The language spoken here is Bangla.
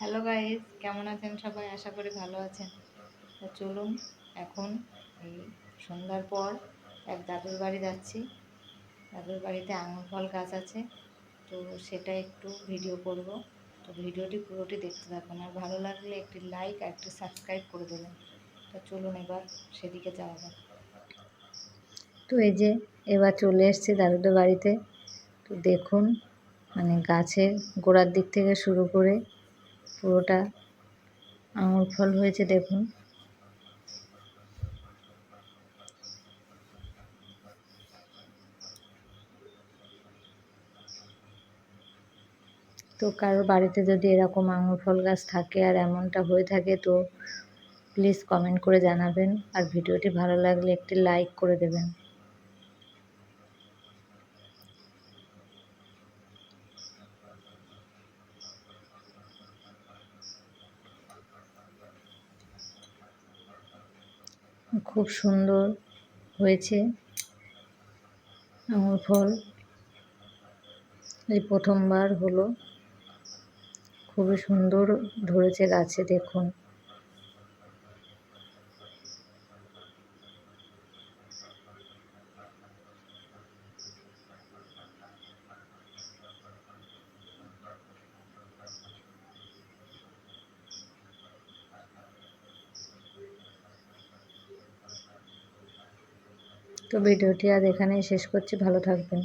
হ্যালো গাইস কেমন আছেন সবাই? আশা করি ভালো আছেন। তো চলুন এখন এই সন্ধ্যার পর এক দাদুর বাড়ি যাচ্ছি। দাদুর বাড়িতে আঙুর ফল গাছ আছে। তো সেটা একটু ভিডিও করব। তো ভিডিওটি পুরোটি দেখতে থাকুন। আর ভালো লাগলে একটি লাইক আর একটি সাবস্ক্রাইব করে দেবেন। তো চলুন এবার সেদিকে যাওয়া যাক। তো এই যে এবার চলে এসেছি দাদুদের বাড়িতে। তো দেখুন মানে গাছের গোড়ার দিক থেকে শুরু করে পুরোটা আঙুর ফল হয়েছে, দেখুন। তো কারোর বাড়িতে যদি এরকম আঙুর ফল গাছ থাকে আর এমনটা হয়ে থাকে, তো প্লিজ কমেন্ট করে জানাবেন। আর ভিডিওটি ভালো লাগলে একটি লাইক করে দেবেন। খুব সুন্দর হয়েছে আঙুর ফল। এই প্রথমবার হলো। খুবই সুন্দর ধরেছে গাছে দেখুন। তো ভিডিওটি আজ এখানেই শেষ করছি ভালো থাকবেন।